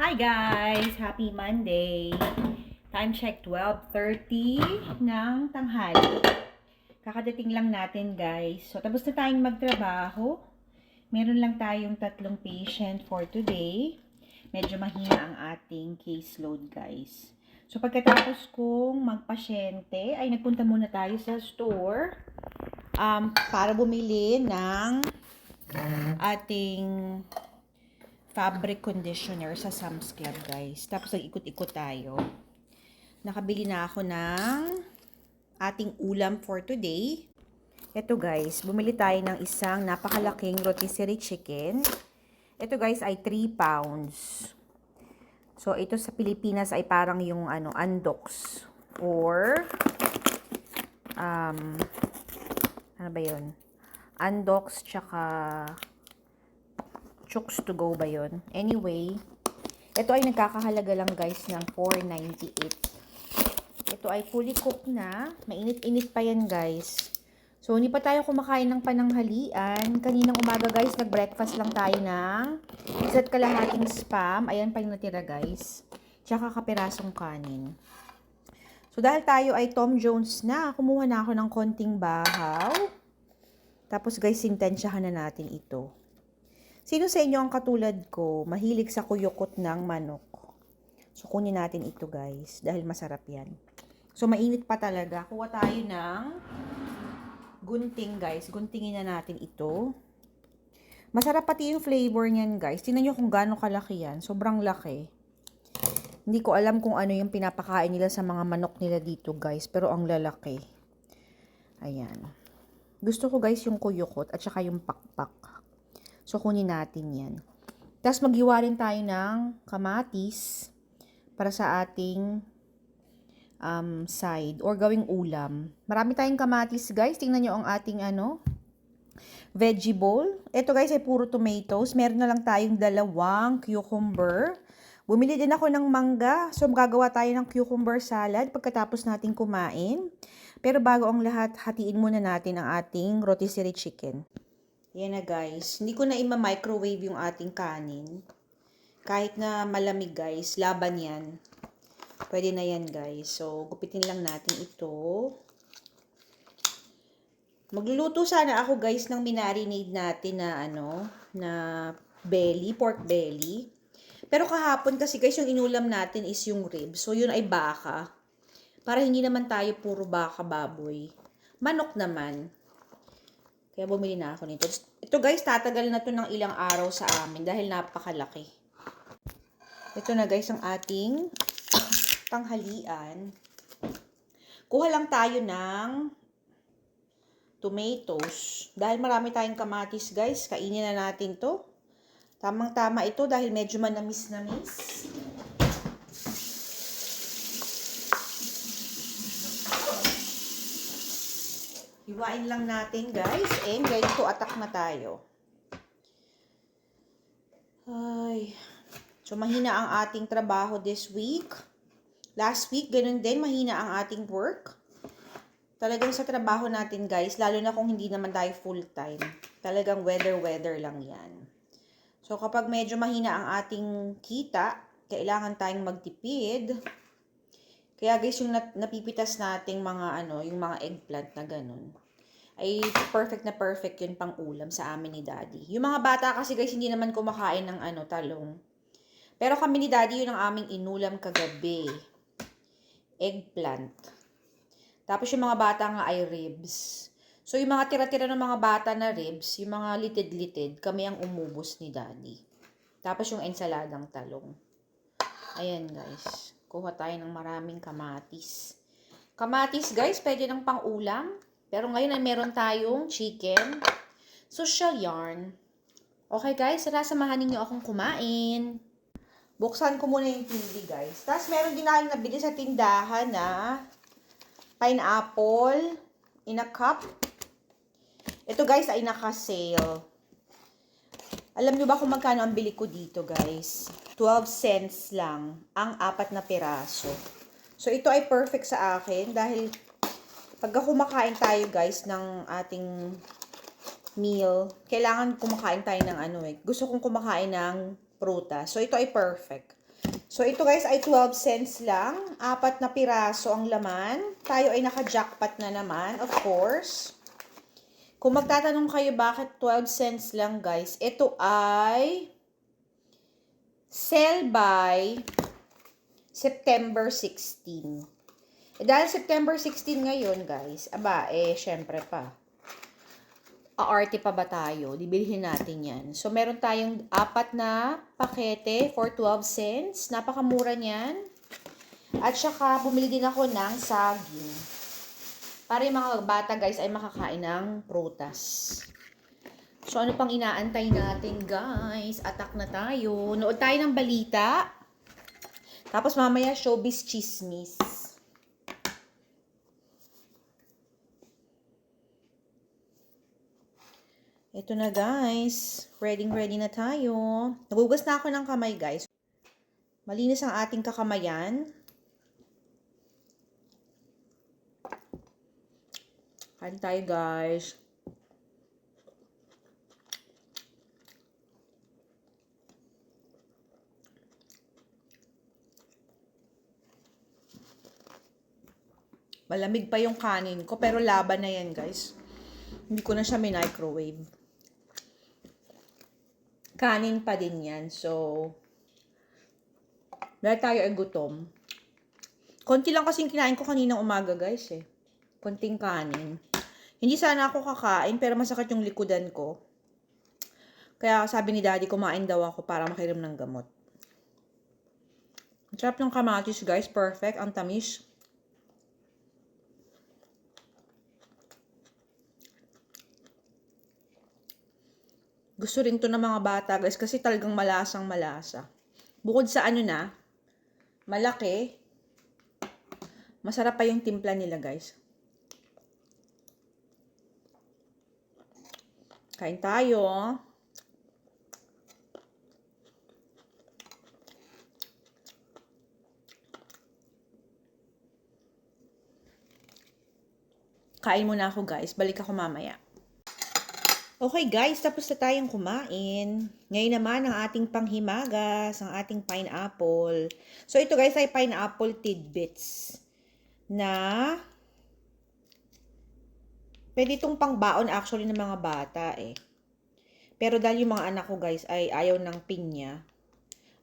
Hi guys! Happy Monday! Time check 12.30 ng tanghali. Kakadating lang natin guys. So tapos na tayong magtrabaho. Meron lang tayong tatlong patient for today. Medyo mahina ang ating caseload guys. So pagkatapos kong magpasyente, ay nagpunta muna tayo sa store um, para bumili ng ating fabric conditioner sa Sam's Club, guys. Tapos nag-ikot-ikot tayo. Nakabili na ako ng ating ulam for today. Ito guys, bumili tayo ng isang napakalaking rotisserie chicken. Ito guys ay 3 pounds. So ito sa Pilipinas ay parang yung ano, andox or um ano ba 'yon? Andox tsaka chooks to go ba yon? Anyway, ito ay nagkakahalaga lang guys ng 4.98. Ito ay fully cooked na. Mainit-init pa yan guys. So, hindi pa tayo kumakain ng pananghalian. Kaninang umaga guys, nag-breakfast lang tayo ng isa't kalahating spam. Ayan pa yung natira guys. Tsaka kapirasong kanin. So, dahil tayo ay Tom Jones na, kumuha na ako ng konting bahaw. Tapos guys, sintensyahan na natin ito. Sino sa inyo ang katulad ko, mahilig sa kuyukot ng manok? So, kunin natin ito guys, dahil masarap yan. So, mainit pa talaga. Kuha tayo ng gunting guys. Guntingin na natin ito. Masarap pati yung flavor niyan guys. Tingnan nyo kung gaano kalaki yan. Sobrang laki. Hindi ko alam kung ano yung pinapakain nila sa mga manok nila dito guys. Pero ang lalaki. Ayan. Gusto ko guys yung kuyukot at saka yung pakpak. So, kunin natin yan. Tapos, maghiwa rin tayo ng kamatis para sa ating um, side or gawing ulam. Marami tayong kamatis, guys. Tingnan nyo ang ating ano, veggie bowl. Ito, guys, ay puro tomatoes. Meron na lang tayong dalawang cucumber. Bumili din ako ng mangga. So, magagawa tayo ng cucumber salad pagkatapos natin kumain. Pero bago ang lahat, hatiin muna natin ang ating rotisserie chicken. Yan na guys. Hindi ko na ima-microwave yung ating kanin. Kahit na malamig guys, laban yan. Pwede na yan guys. So, gupitin lang natin ito. Magluluto sana ako guys ng minarinade natin na ano, na belly, pork belly. Pero kahapon kasi guys, yung inulam natin is yung ribs. So, yun ay baka. Para hindi naman tayo puro baka baboy. Manok naman. Kaya bumili na ako nito. Ito guys, tatagal na to ng ilang araw sa amin dahil napakalaki. Ito na guys ang ating tanghalian. Kuha lang tayo ng tomatoes. Dahil marami tayong kamatis guys, kainin na natin to. Tamang-tama ito dahil medyo manamis-namis. Hiwain lang natin guys and ready to attack na tayo. Ay. So mahina ang ating trabaho this week. Last week, ganun din, mahina ang ating work. Talagang sa trabaho natin guys, lalo na kung hindi naman tayo full-time. Talagang weather-weather lang yan. So kapag medyo mahina ang ating kita, kailangan tayong magtipid. Kaya guys, yung napipitas nating mga ano, yung mga eggplant na ganun, ay perfect na perfect yun pang ulam sa amin ni Daddy. Yung mga bata kasi guys, hindi naman kumakain ng ano, talong. Pero kami ni Daddy, yun ang aming inulam kagabi. Eggplant. Tapos yung mga bata nga ay ribs. So yung mga tira-tira ng mga bata na ribs, yung mga litid-litid, kami ang umubos ni Daddy. Tapos yung ensaladang talong. Ayan guys. Kuha tayo ng maraming kamatis. Kamatis guys, pwede ng pang-ulam. Pero ngayon ay meron tayong chicken. Social yarn. Okay guys, tara samahan ninyo akong kumain. Buksan ko muna yung TV guys. Tapos meron din tayong nabili sa tindahan na pineapple in a cup. Ito guys ay naka-sale. Alam nyo ba kung magkano ang bili ko dito guys? 12 cents lang ang apat na piraso. So ito ay perfect sa akin dahil pag kumakain tayo guys ng ating meal, kailangan kumakain tayo ng ano eh. Gusto kong kumakain ng prutas. So ito ay perfect. So, ito guys ay 12 cents lang. Apat na piraso ang laman. Tayo ay naka-jackpot na naman, of course. Kung magtatanong kayo bakit 12 cents lang guys, ito ay sell by September 16. Eh, dahil September 16 ngayon guys, aba, eh, syempre pa. Aarte pa ba tayo? Dibilhin natin yan. So, meron tayong apat na pakete for 12 cents. Napakamura niyan. At saka, bumili din ako ng saging. Para yung mga bata guys ay makakain ng prutas. So, ano pang inaantay natin guys? Atak na tayo. Nood tayo ng balita. Tapos mamaya showbiz chismis. Ito na guys. Ready ready na tayo. Nagugas na ako ng kamay guys. Malinis ang ating kakamayan. Kain tayo guys. Malamig pa yung kanin ko pero laban na yan guys. Hindi ko na siya microwave kanin pa din yan. So, dahil tayo ay gutom. Konti lang kasing kinain ko kaninang umaga, guys, eh. Konting kanin. Hindi sana ako kakain, pero masakit yung likodan ko. Kaya sabi ni daddy, kumain daw ako para makiram ng gamot. Ang sarap ng kamatis, guys. Perfect. Ang tamis. Gusto rin to ng mga bata, guys, kasi talagang malasang malasa. Bukod sa ano na, malaki, masarap pa yung timpla nila, guys. Kain tayo. Kain muna ako, guys. Balik ako mamaya. Okay guys, tapos na tayong kumain. Ngayon naman ang ating panghimagas, ang ating pineapple. So ito guys ay pineapple tidbits na pwede itong pangbaon actually ng mga bata eh. Pero dahil yung mga anak ko guys ay ayaw ng pinya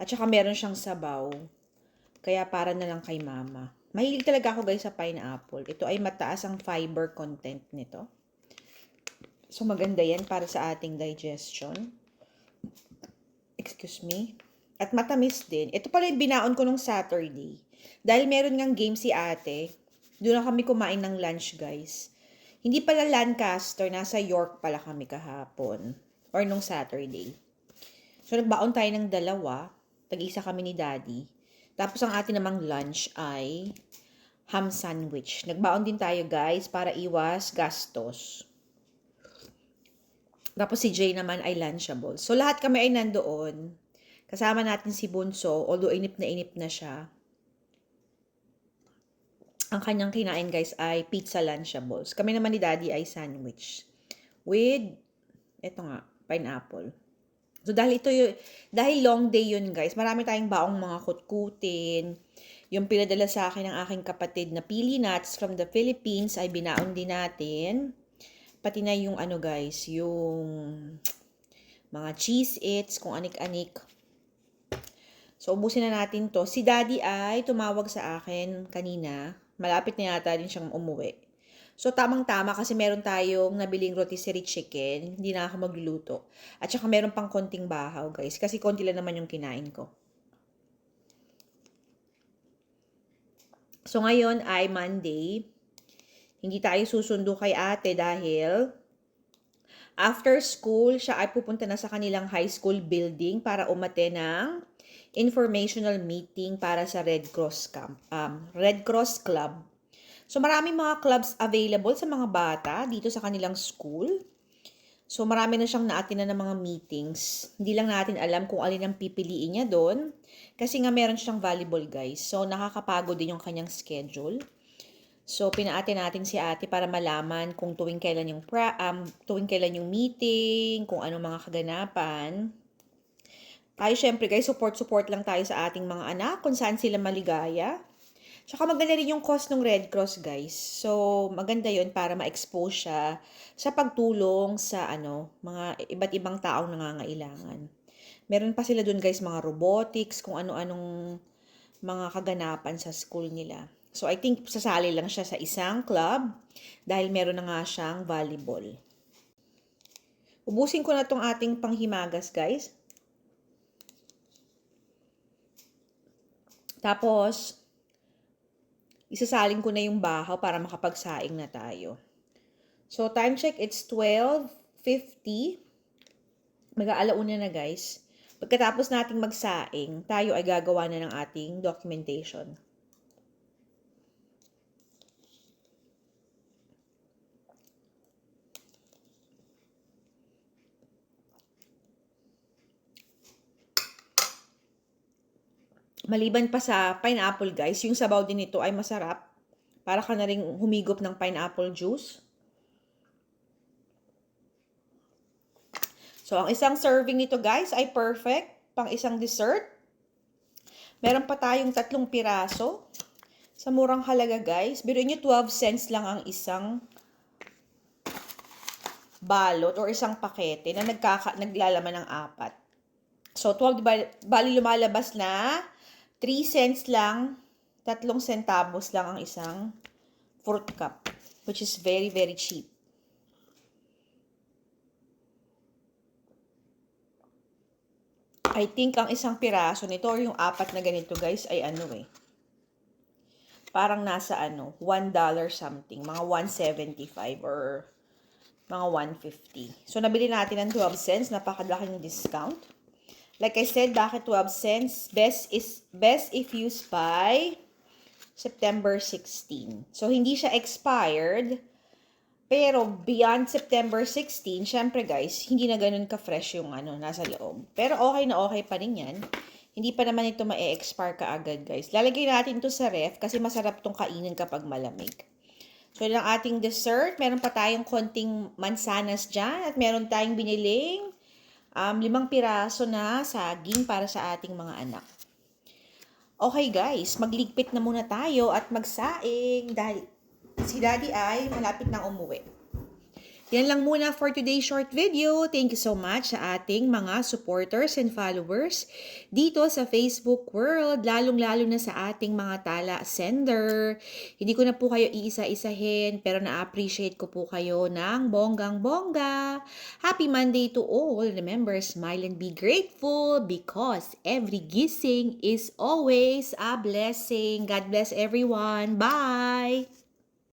at saka meron siyang sabaw. Kaya para na lang kay mama. Mahilig talaga ako guys sa pineapple. Ito ay mataas ang fiber content nito. So, maganda yan para sa ating digestion. Excuse me. At matamis din. Ito pala yung binaon ko nung Saturday. Dahil meron ngang game si ate, doon na kami kumain ng lunch, guys. Hindi pala Lancaster, nasa York pala kami kahapon. Or nung Saturday. So, nagbaon tayo ng dalawa. Tag-isa kami ni daddy. Tapos, ang atin namang lunch ay ham sandwich. Nagbaon din tayo, guys, para iwas gastos. Tapos si Jay naman ay lunchable. So lahat kami ay nandoon. Kasama natin si Bunso, although inip na inip na siya. Ang kanyang kinain guys ay pizza lunchables. Kami naman ni Daddy ay sandwich. With, eto nga, pineapple. So dahil ito yung, dahil long day yun guys, marami tayong baong mga kutkutin. Yung pinadala sa akin ng aking kapatid na pili nuts from the Philippines ay binaon din natin pati na yung ano guys, yung mga cheese its, kung anik-anik. So, ubusin na natin to. Si daddy ay tumawag sa akin kanina. Malapit na yata din siyang umuwi. So, tamang-tama kasi meron tayong nabiling rotisserie chicken. Hindi na ako magluluto. At saka meron pang konting bahaw, guys. Kasi konti lang naman yung kinain ko. So, ngayon ay Monday. Hindi tayo susundo kay ate dahil after school, siya ay pupunta na sa kanilang high school building para umate ng informational meeting para sa Red Cross Camp, um, Red Cross Club. So maraming mga clubs available sa mga bata dito sa kanilang school. So marami na siyang naatin na ng mga meetings. Hindi lang natin alam kung alin ang pipiliin niya doon. Kasi nga meron siyang volleyball guys. So nakakapagod din yung kanyang schedule. So, pinaate natin si ate para malaman kung tuwing kailan yung, pra, um, tuwing kailan yung meeting, kung ano mga kaganapan. Tayo syempre guys, support-support lang tayo sa ating mga anak kung saan sila maligaya. Tsaka maganda rin yung cause ng Red Cross guys. So maganda yon para ma-expose siya sa pagtulong sa ano, mga iba't ibang taong nangangailangan. Meron pa sila dun guys mga robotics, kung ano-anong mga kaganapan sa school nila. So I think sasali lang siya sa isang club dahil meron na nga siyang volleyball. Ubusin ko na tong ating panghimagas guys. Tapos, isasalin ko na yung bahaw para makapagsaing na tayo. So, time check, it's 12.50. Mag-aalauna na guys. Pagkatapos nating magsaing, tayo ay gagawa na ng ating documentation. Maliban pa sa pineapple guys, yung sabaw din nito ay masarap. Para ka na rin humigop ng pineapple juice. So, ang isang serving nito guys ay perfect pang isang dessert. Meron pa tayong tatlong piraso. Sa murang halaga guys. Biro nyo 12 cents lang ang isang balot or isang pakete na nagkaka, naglalaman ng apat. So, 12, bali lumalabas na 3 cents lang, 3 centavos lang ang isang fruit cup, which is very, very cheap. I think ang isang piraso nito or yung apat na ganito guys ay ano eh. Parang nasa ano, $1 something, mga 175 or mga 150. So nabili natin ng 12 cents, napakalaking discount. Like I said, bakit 12 cents? Best is best if used by September 16. So hindi siya expired. Pero beyond September 16, syempre guys, hindi na ganun ka-fresh yung ano, nasa loob. Pero okay na okay pa rin yan. Hindi pa naman ito ma-expire kaagad guys. Lalagay natin to sa ref kasi masarap tong kainin kapag malamig. So, yun ang ating dessert. Meron pa tayong konting mansanas dyan. At meron tayong biniling um, limang piraso na saging para sa ating mga anak. Okay guys, magligpit na muna tayo at magsaing dahil si daddy ay malapit nang umuwi. Yan lang muna for today's short video. Thank you so much sa ating mga supporters and followers dito sa Facebook world, lalong-lalo na sa ating mga tala sender. Hindi ko na po kayo iisa-isahin, pero na-appreciate ko po kayo ng bonggang-bongga. Happy Monday to all. Remember, smile and be grateful because every gising is always a blessing. God bless everyone. Bye!